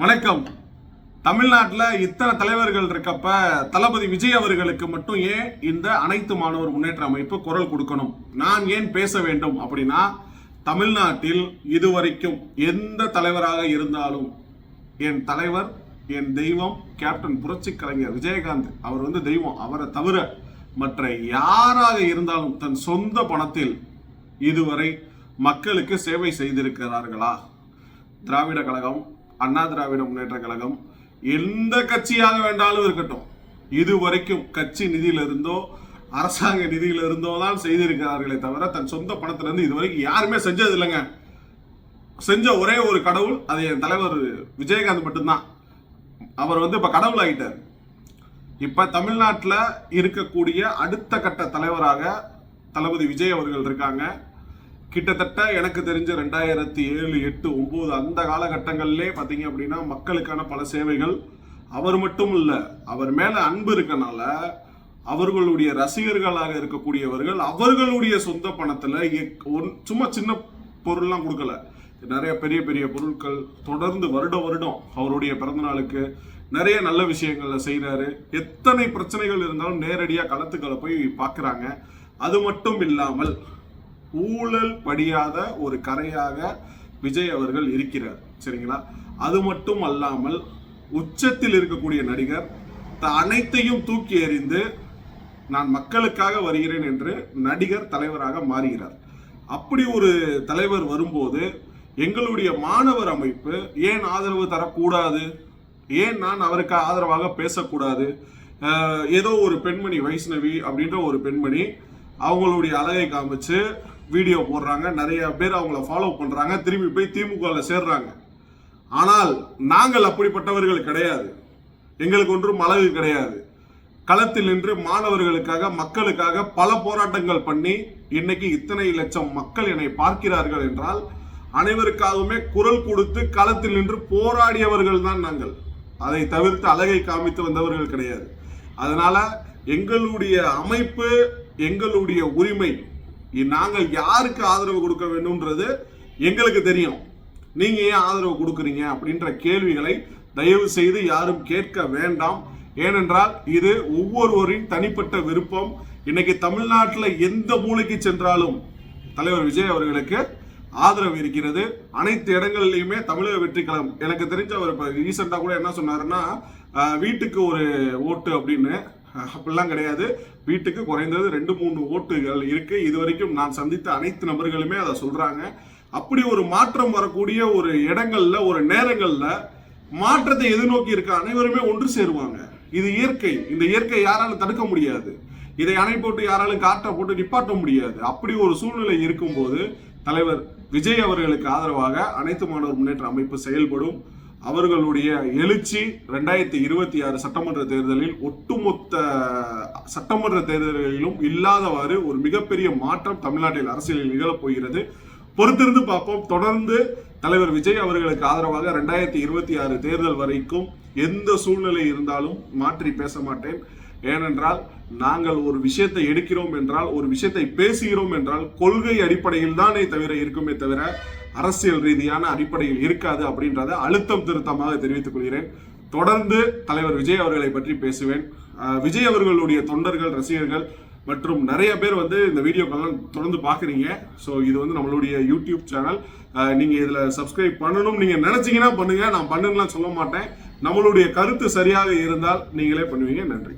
வணக்கம். தமிழ்நாட்டில் இத்தனை தலைவர்கள் இருக்கப்ப தளபதி விஜய் அவர்களுக்கு மட்டும் ஏன் இந்த அனைத்து மாணவர் முன்னேற்ற அமைப்பு குரல் கொடுக்கணும்? நான் ஏன் பேச வேண்டும் அப்படின்னா தமிழ்நாட்டில் இதுவரைக்கும் எந்த தலைவராக இருந்தாலும் என் தலைவர் என் தெய்வம் கேப்டன் புரட்சி கலைஞர் விஜயகாந்த் அவர் வந்து தெய்வம் அவரை தவிர மற்ற யாராக இருந்தாலும் தன் சொந்த பணத்தில் இதுவரை மக்களுக்கு சேவை செய்திருக்கிறார்களா? திராவிட கழகம் அண்ணா திராவிட முன்னேற்ற கழகம் எந்த கட்சியாக வேண்டாலும் இருக்கட்டும். இது வரைக்கும் கட்சி நிதியிலிருந்தோ அரசாங்க நிதியிலிருந்தோ தான் செய்திருக்கிறார்களே தவிர தன் சொந்த பணத்திலிருந்து இது வரைக்கும் யாருமே செஞ்சது இல்லைங்க. செஞ்ச ஒரே ஒரு கடவுள் அது என் தலைவர் விஜயகாந்த் மட்டும்தான். அவர் வந்து இப்போ கடவுள் ஆகிட்டார் இப்போ தமிழ்நாட்டில் இருக்கக்கூடிய அடுத்த கட்ட தலைவராக தளபதி விஜய் அவர்கள் இருக்காங்க. கிட்டத்தட்ட எனக்கு தெரிஞ்ச ரெண்டாயிரத்தி ஏழு எட்டு ஒம்பது அந்த காலகட்டங்கள்லே பார்த்தீங்க அப்படின்னா மக்களுக்கான பல சேவைகள் அவர் மட்டும் இல்லை அவர் மேலே அன்பு இருக்கனால அவர்களுடைய ரசிகர்களாக இருக்கக்கூடியவர்கள் அவர்களுடைய சொந்த பணத்தில் ஒன்- சும்மா சின்ன பொருள்லாம் கொடுக்கல. நிறைய பெரிய பெரிய பொருட்கள் தொடர்ந்து வருட வருடம் அவருடைய பிறந்தநாளுக்கு நிறைய நல்ல விஷயங்களை செய்கிறாரு எத்தனை பிரச்சனைகள் இருந்தாலும் நேரடியாக களத்துக்களை போய் பார்க்குறாங்க. அது மட்டும் இல்லாமல் ஊழல் படியாத ஒரு கரையாக விஜய் அவர்கள் இருக்கிறார் சரிங்களா? அது மட்டும் அல்லாமல் உச்சத்தில் இருக்கக்கூடிய நடிகர் த- அனைத்தையும் தூக்கி எறிந்து நான் மக்களுக்காக வருகிறேன் என்று நடிகர் தலைவராக மாறுகிறார். அப்படி ஒரு தலைவர் வரும்போது எங்களுடைய மாணவர் அமைப்பு ஏன் ஆதரவு தரக்கூடாது? ஏன் நான் அவருக்கு ஆதரவாக பேசக்கூடாது? ஏதோ ஒரு பெண்மணி வைஷ்ணவி அப்படின்ற ஒரு பெண்மணி அவங்களுடைய அழகை காமிச்சு வீடியோ போடுறாங்க. நிறைய பேர் அவங்கள ஃபாலோ பண்ணுறாங்க திரும்பி போய் திமுகவில் சேர்றாங்க. ஆனால் நாங்கள் அப்படிப்பட்டவர்கள் கிடையாது. எங்களுக்கு ஒன்றும் அழகு கிடையாது. களத்தில் நின்று மாணவர்களுக்காக மக்களுக்காக பல போராட்டங்கள் பண்ணி இன்னைக்கு இத்தனை லட்சம் மக்கள் என்னை பார்க்கிறார்கள் என்றால் அனைவருக்காகவுமே குரல் கொடுத்து களத்தில் நின்று போராடியவர்கள் தான் நாங்கள். அதை தவிர்த்து அழகை காமித்து வந்தவர்கள் கிடையாது. அதனால எங்களுடைய அமைப்பு எங்களுடைய உரிமை நாங்கள் யாருக்கு ஆதரவு கொடுக்க வேண்டும்ன்றது எங்களுக்கு தெரியும். நீங்க ஏன் ஆதரவு கொடுக்குறீங்க அப்படின்ற கேள்விகளை தயவு செய்து யாரும் கேட்க வேண்டாம். ஏனென்றால் இது ஒவ்வொருவரின் தனிப்பட்ட விருப்பம். இன்னைக்கு தமிழ்நாட்டில் எந்த மூலைக்கு சென்றாலும் தலைவர் விஜய் அவர்களுக்கு ஆதரவு இருக்கிறது. அனைத்து இடங்கள்லையுமே தமிழக வெற்றி கழகம் எனக்கு தெரிஞ்ச அவர் இப்போ ரீசெண்டாக கூட என்ன சொன்னாருன்னா வீட்டுக்கு ஒரு ஓட்டு அப்படின்னு அப்படிலாம் கிடையாது. வீட்டுக்கு குறைந்தது ரெண்டு மூணு ஓட்டுகள் இருக்கு. இது வரைக்கும் நான் சந்தித்த அனைத்து நபர்களுமே அதை சொல்றாங்க. அப்படி ஒரு மாற்றம் வரக்கூடிய ஒரு இடங்கள்ல ஒரு நேரங்கள்ல மாற்றத்தை எதிர்நோக்கி இருக்க அனைவருமே ஒன்று சேருவாங்க. இது இயற்கை. இந்த இயற்கை யாராலும் தடுக்க முடியாது. இதை அணை போட்டு யாராலும் காற்றை போட்டு நிப்பாட்ட முடியாது. அப்படி ஒரு சூழ்நிலை இருக்கும்போது தலைவர் விஜய் அவர்களுக்கு ஆதரவாக அனைத்து மாணவர் முன்னேற்ற அமைப்பு செயல்படும். அவர்களுடைய எழுச்சி ரெண்டாயிரத்தி இருபத்தி ஆறு சட்டமன்ற தேர்தலில் ஒட்டுமொத்த சட்டமன்ற தேர்தல்களிலும் இல்லாதவாறு ஒரு மிகப்பெரிய மாற்றம் தமிழ்நாட்டில் அரசியலில் நிகழப் போகிறது. பொறுத்திருந்து பார்ப்போம். தொடர்ந்து தலைவர் விஜய் அவர்களுக்கு ஆதரவாக ரெண்டாயிரத்தி இருபத்தி ஆறு தேர்தல் வரைக்கும் எந்த சூழ்நிலை இருந்தாலும் மாற்றி பேச மாட்டேன். ஏனென்றால் நாங்கள் ஒரு விஷயத்தை எடுக்கிறோம் என்றால் ஒரு விஷயத்தை பேசுகிறோம் என்றால் கொள்கை அடிப்படையில் தானே தவிர இருக்குமே தவிர அரசியல் ரீதியான அடிப்படையில் இருக்காது அப்படின்றத அழுத்தம் திருத்தமாக தெரிவித்துக் கொள்கிறேன். தொடர்ந்து தலைவர் விஜய் அவர்களை பற்றி பேசுவேன். விஜய் அவர்களுடைய தொண்டர்கள் ரசிகர்கள் மற்றும் நிறைய பேர் வந்து இந்த வீடியோக்கள்லாம் தொடர்ந்து பார்க்குறீங்க. ஸோ இது வந்து நம்மளுடைய யூடியூப் சேனல் நீங்கள் இதில் சப்ஸ்கிரைப் பண்ணணும். நீங்கள் நினச்சிங்கன்னா பண்ணுங்கள் நான் பண்ணுங்கலாம் சொல்ல மாட்டேன். நம்மளுடைய கருத்து சரியாக இருந்தால் நீங்களே பண்ணுவீங்க. நன்றி.